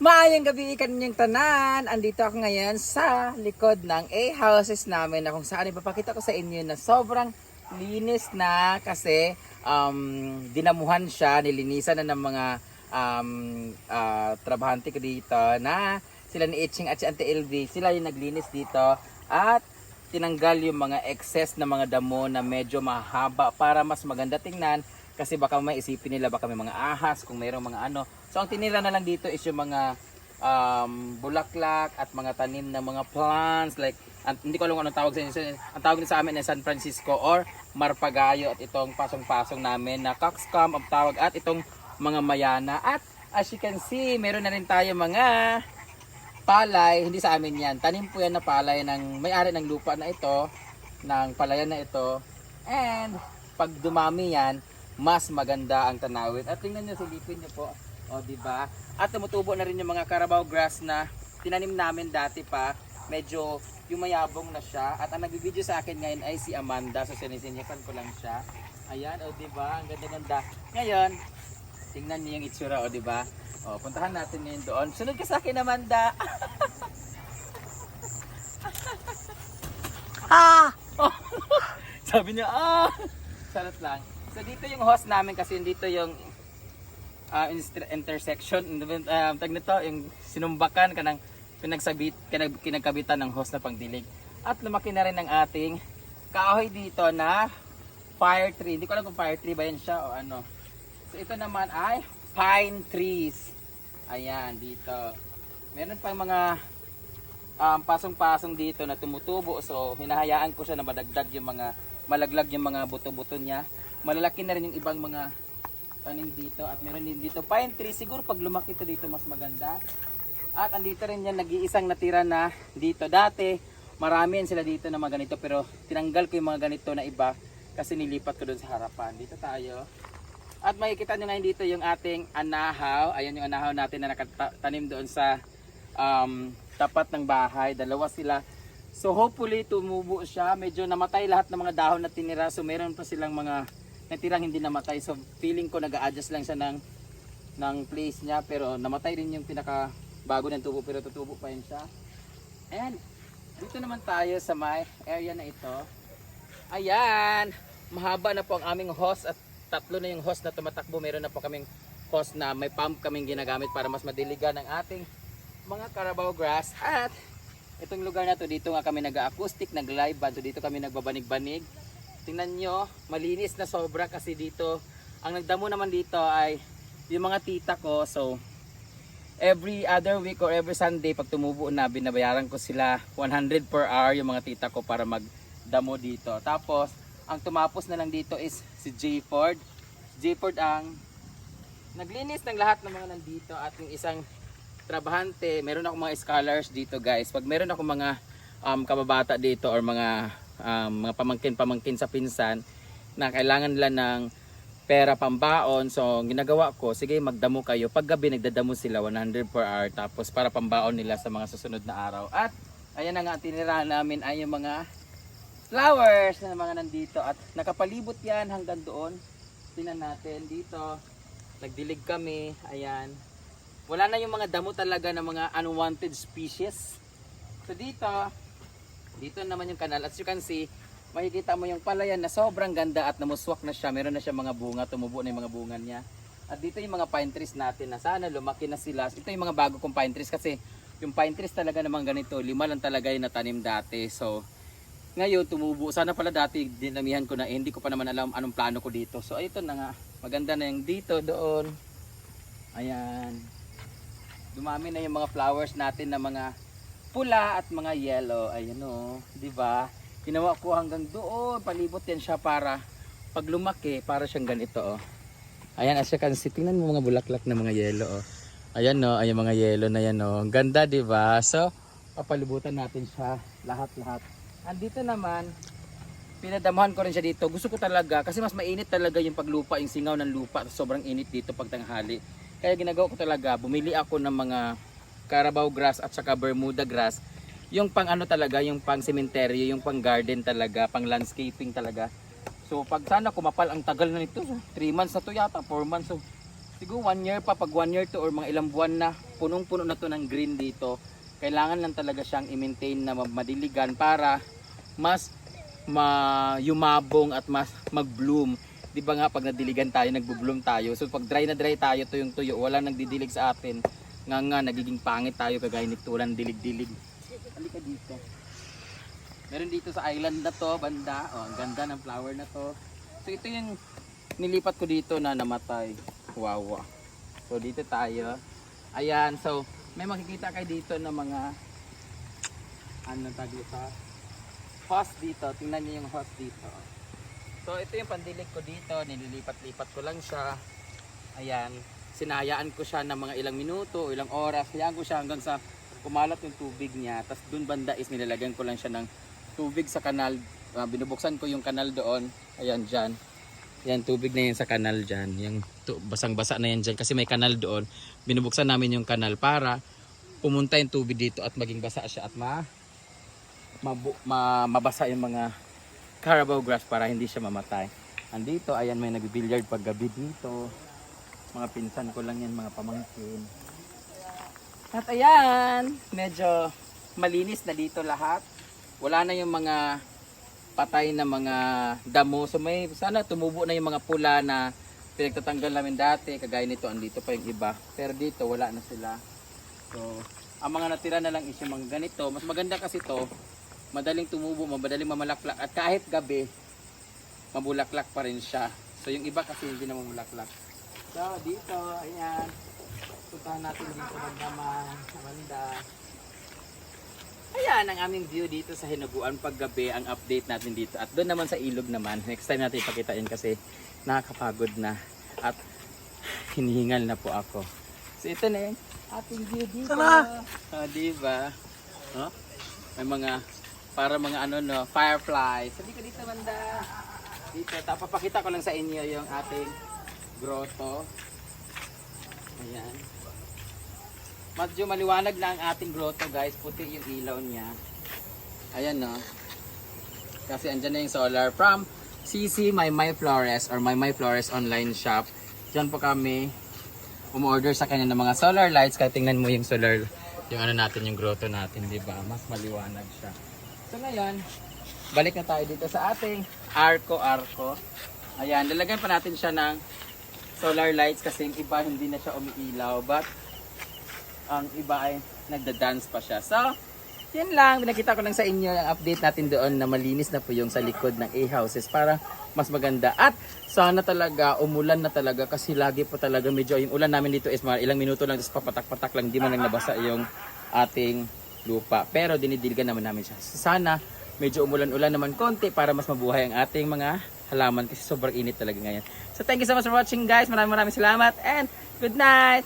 Maayong gabi kanyang tanan. Andito ako ngayon sa likod ng A-houses namin na kung saan ipapakita ko sa inyo na sobrang linis na kasi um, dinamuhan siya, nilinisan na ng mga um, ah, trabahante ko dito na sila ni Itching at si Auntie LV, sila yung naglinis dito at tinanggal yung mga excess na mga damo na medyo mahaba para mas maganda tingnan kasi baka may isipin nila baka may mga ahas kung mayroong mga ano. So ang tinira na lang dito is yung mga um, bulaklak at mga tanim na mga plants like an- hindi ko alam kung anong tawag sa inyo. Ang tawag sa amin ay San Francisco or Marpagayo at itong pasong-pasong namin na coxcomb ang tawag at itong mga mayana at as you can see meron na rin tayo mga palay, hindi sa amin yan. Tanim po yan na palay ng may-ari ng lupa na ito, ng palayan na ito. And pag dumami yan, mas maganda ang tanawin. At tingnan nyo, silipin nyo po. O, di ba? At tumutubo na rin yung mga carabao grass na tinanim namin dati pa. Medyo yumayabong na siya. At ang nagbibideo sa akin ngayon ay si Amanda. So, sinisinyakan ko lang siya. Ayan, o, di ba? Ang ganda-ganda. Ngayon, tingnan niyo yung itsura, o, di ba? O, puntahan natin ngayon doon. Sunod ka sa akin, Amanda. Ah! Sabi niya, ah! Charot lang. So dito yung host namin kasi dito yung ah, inst- intersection, uh, tag nito, yung sinumbakan kanang pinagsabit, kanang kinagkabitan ng host na pangdilig. At lumaki na rin ang ating kahoy dito na fire tree. Hindi ko alam kung fire tree ba yan siya o ano. So ito naman ay pine trees. Ayan, dito. Meron pang mga um, pasong-pasong dito na tumutubo. So, hinahayaan ko siya na madagdag yung mga, malaglag yung mga buto-buto niya. Malalaki na rin yung ibang mga tanim dito. At meron din dito pine tree. Siguro pag lumaki to dito mas maganda. At andito rin yan, nag-iisang natira na dito. Dati, marami yan sila dito na mga ganito. Pero tinanggal ko yung mga ganito na iba kasi nilipat ko doon sa harapan. Dito tayo. At makikita nyo ngayon dito yung ating anahaw. Ayan yung anahaw natin na nakatanim doon sa um, tapat ng bahay. Dalawa sila. So hopefully tumubo siya. Medyo namatay lahat ng mga dahon na tinira. So meron pa silang mga natirang hindi namatay. So feeling ko nag-a-adjust lang siya ng, ng place niya. Pero namatay rin yung pinaka bago ng tubo. Pero tutubo pa yun siya. And dito naman tayo sa may area na ito. Ayan. Mahaba na po ang aming hose at tatlo na yung hose na tumatakbo. Meron na po kaming hose na may pump kaming ginagamit para mas madiligan ang ating mga Carabao grass at itong lugar na to dito nga kami nag-acoustic, nag-live band. So dito kami nagbabanig-banig. Tingnan nyo, malinis na sobra kasi dito ang nagdamo naman dito ay yung mga tita ko. So every other week or every Sunday pag tumubo na binabayaran ko sila 100 per hour yung mga tita ko para magdamo dito. Tapos ang tumapos na lang dito is si J Ford. J Ford ang naglinis ng lahat ng mga nandito at yung isang trabahante, meron ako mga scholars dito guys. Pag meron ako mga um, kababata dito or mga um, mga pamangkin-pamangkin sa pinsan na kailangan nila ng pera pambaon. So, ginagawa ko, sige magdamo kayo. Pag gabi nagdadamo sila 100 per hour tapos para pambaon nila sa mga susunod na araw. At ayan na nga ang tinirahan namin ay yung mga flowers na mga nandito at nakapalibot yan hanggang doon. Tingnan natin dito. Nagdilig kami. Ayan. Wala na yung mga damo talaga ng mga unwanted species. So dito, dito naman yung kanal. As you can see, makikita mo yung palayan na sobrang ganda at namuswak na siya. Meron na siya mga bunga, tumubo na yung mga bunga niya. At dito yung mga pine trees natin na sana lumaki na sila. Ito yung mga bago kong pine trees kasi yung pine trees talaga naman ganito. Lima lang talaga yung natanim dati. So, ngayon tumubo. Sana pala dati dinamihan ko na eh, hindi ko pa naman alam anong plano ko dito. So, ito na nga. Maganda na yung dito, doon. Ayan dumami na yung mga flowers natin na mga pula at mga yellow. Ayan o, di ba? Ginawa ko hanggang doon, palibot yan siya para pag lumaki, para siyang ganito oh. Ayan, as you can see, tingnan mo mga bulaklak na mga yellow oh. Ayan no, ayan mga yellow na yan oh. Ang ganda, di ba? So, papalibutan natin siya lahat-lahat. Andito naman, pinadamuhan ko rin siya dito. Gusto ko talaga kasi mas mainit talaga yung paglupa, yung singaw ng lupa. Sobrang init dito pag tanghali. Kaya ginagawa ko talaga, bumili ako ng mga Carabao grass at saka Bermuda grass. Yung pang ano talaga, yung pang cementerio, yung pang garden talaga, pang landscaping talaga. So pag sana kumapal ang tagal na nito, 3 months na to yata, 4 months. So siguro one year pa, pag one year to or mga ilang buwan na, punong-puno na to ng green dito. Kailangan lang talaga siyang i-maintain na ma- madiligan para mas mayumabong at mas mag-bloom. Di ba nga pag nadiligan tayo, nagbo-bloom tayo. So pag dry na dry tayo, tuyong tuyo, walang nagdidilig sa atin. Nga nga, nagiging pangit tayo kagaya nito, walang dilig-dilig. Halika dito. Meron dito sa island na to, banda. Oh, ang ganda ng flower na to. So ito yung nilipat ko dito na namatay. Wow. So dito tayo. Ayan, so may makikita kayo dito ng mga ano tag dito? Host dito. Tingnan niyo yung host dito. So ito yung pandilig ko dito, nililipat-lipat ko lang siya. Ayan, sinayaan ko siya ng mga ilang minuto, ilang oras. Hayaan ko siya hanggang sa kumalat yung tubig niya. Tapos dun banda is nilalagyan ko lang siya ng tubig sa kanal. Ah, binubuksan ko yung kanal doon. Ayan dyan. Yan, tubig na yan sa kanal dyan. Yung basang-basa na yan dyan kasi may kanal doon. Binubuksan namin yung kanal para pumunta yung tubig dito at maging basa siya at ma, mabu, ma mabasa yung mga carabao grass para hindi siya mamatay. Andito, ayan may nagbibilyard pag gabi dito. Mga pinsan ko lang yan, mga pamangkin. At ayan, medyo malinis na dito lahat. Wala na yung mga patay na mga damo. So may sana tumubo na yung mga pula na pinagtatanggal namin dati. Kagaya nito, andito pa yung iba. Pero dito, wala na sila. So, ang mga natira na lang is yung mga ganito. Mas maganda kasi to, madaling tumubo, madaling mamalaklak. At kahit gabi, mabulaklak pa rin siya. So yung iba kasi hindi na mamulaklak. So dito, ayan. Puntahan natin dito magdamang sa banda. Ayan ang aming view dito sa Hinaguan paggabi, ang update natin dito. At doon naman sa ilog naman, next time natin ipakitain kasi nakakapagod na. At hinihingal na po ako. So ito na yung ating view dito. Tara! Oh, diba? Oh? May mga, para mga ano no, fireflies. Sabi ko dito banda. Dito, tapos papakita ko lang sa inyo yung ating grotto. Ayan. Medyo maliwanag na ang ating grotto guys. Puti yung ilaw niya. Ayan no. Kasi andyan na yung solar from CC My My Flores or My My Flores online shop. Diyan po kami umorder sa kanya ng mga solar lights. Kaya tingnan mo yung solar, yung ano natin, yung grotto natin, di ba? Mas maliwanag siya. So ngayon, balik na tayo dito sa ating arko-arko. Ayan, lalagyan pa natin siya ng solar lights kasi yung iba hindi na siya umiilaw. But, ang iba ay nagda-dance pa siya. So, yan lang. Binakita ko lang sa inyo ang update natin doon na malinis na po yung sa likod ng A-houses para mas maganda. At sana talaga umulan na talaga kasi lagi po talaga medyo yung ulan namin dito is mga ilang minuto lang tapos papatak-patak lang. Di man lang nabasa yung ating lupa. Pero dinidiligan naman namin siya. Sana medyo umulan-ulan naman konti para mas mabuhay ang ating mga halaman kasi sobrang init talaga ngayon. So thank you so much for watching guys. Maraming maraming salamat and good night!